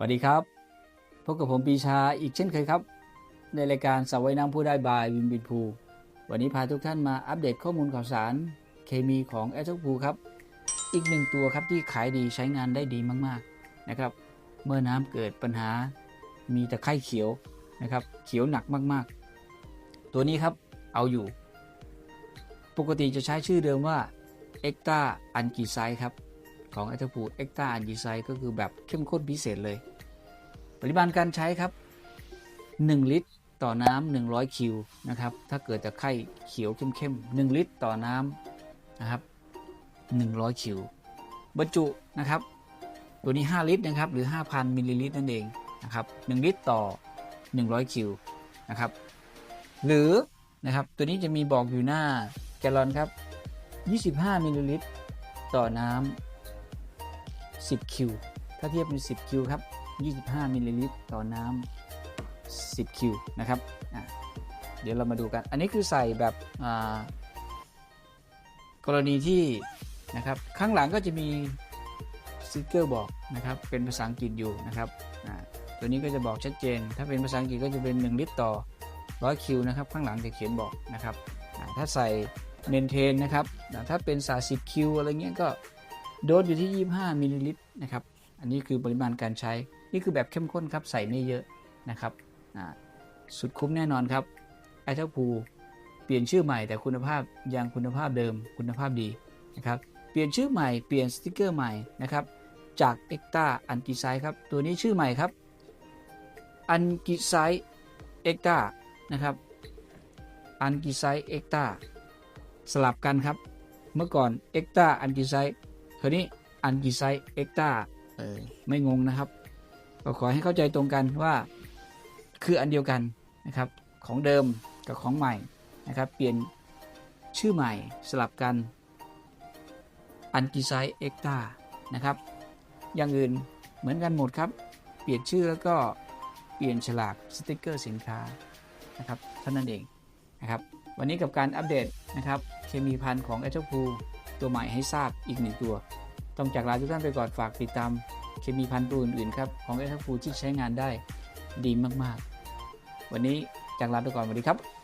สวัสดีครับ พบกับผมปีชาอีกเช่นเคยครับ ในรายการสาวายน้ำผู้ได้บายวินบินพูวันนี้พาทุกท่านมาอัปเดตข้อมูลข่าวสาร เคมีของแอทพูครับ อีกหนึ่งตัวครับที่ขายดีใช้งานได้ดีมากๆนะครับ เมื่อน้ำเกิดปัญหามีตะไคร่เขียวนะครับ เขียวหนักมากๆ ตัวนี้ครับเอาอยู่ ปกติจะใช้ชื่อเดิมว่าเอ็กตาอันกีไซครับ ของแอทพูเอ็กตาอันกีไซก็คือแบบเข้มข้นพิเศษเลย ปริมาณการใช้ครับ 1 ลิตรต่อน้ำ100 คิวนะครับ ถ้าเกิดจะไข้เขียวเข้มๆ1ลิตรต่อน้ำนะครับ 100 คิว บรรจุนะครับ ตัวนี้ 5 ลิตรนะครับ หรือ 5,000 มิลลิลิตรนั่นเองนะครับ 1 ลิตรต่อ 100 คิวนะครับ หรือนะครับ ตัวนี้จะมีบอกอยู่หน้าแกลลอนครับ 25 มิลลิลิตรต่อน้ำ 10 คิว ถ้าเทียบเป็น10 คิวครับ 25 มิลลิลิตรต่อน้ำ10 คิวนะครับเดี๋ยวเรามาดูกัน อันนี้คือใส่แบบกรณีที่นะครับ ข้างหลังก็จะมีสติกเกอร์บอกนะครับ เป็นภาษาอังกฤษอยู่นะครับตัวนี้ก็จะบอกชัดเจน ถ้าเป็นภาษาอังกฤษก็จะเป็น 1 ลิตรต่อ 100 คิวนะครับ ข้างหลังจะเขียนบอกนะครับ ถ้าใส่เมนเทนนะครับ ถ้าเป็นสา10คิวอะไรเงี้ยก็ โดสอยู่ที่ 25มิลลิลิตรนะครับ อันนี้คือปริมาณการใช้ นี่คือแบบเข้มข้นครับ ใส่ไม่เยอะนะครับ สุดคุ้มแน่นอนครับไอเทลพูเปลี่ยนชื่อใหม่แต่คุณภาพยังคุณภาพเดิมคุณภาพดีนะครับ เปลี่ยนชื่อใหม่เปลี่ยนสติกเกอร์ใหม่นะครับ จาก e c t a a n t i s i ครับ ตัวนี้ชื่อใหม่ครับ a n t i s i e c t a นะครับ a n t i s i e c t a สลับกันครับ เมื่อก่อน e c t a a n t i s i คราวนี้ a n t i s i e c t a เออไม่งงนะครับ ก็ขอให้เข้าใจตรงกันว่าคืออันเดียวกันนะครับ ของเดิมกับของใหม่นะครับ เปลี่ยนชื่อใหม่สลับกันอันกิไซเอ็กตานะครับ อย่างอื่นเหมือนกันหมดครับ เปลี่ยนชื่อแล้วก็เปลี่ยนฉลากสติกเกอร์สินค้านะครับเท่านั้นเองนะครับ วันนี้กับการอัปเดตนะครับเคมีพันธุ์ของแอ t พู ตัวใหม่ให้ทราบอีกหนึ่งตัว ต้องจากลาทุกท่านไปก่อนฝากติดตามเคมีพันธุ์ตัวอื่นๆครับของเอทฟูที่ใช้งานได้ดีมากๆ วันนี้จากลาไปก่อนสวัสดีครับ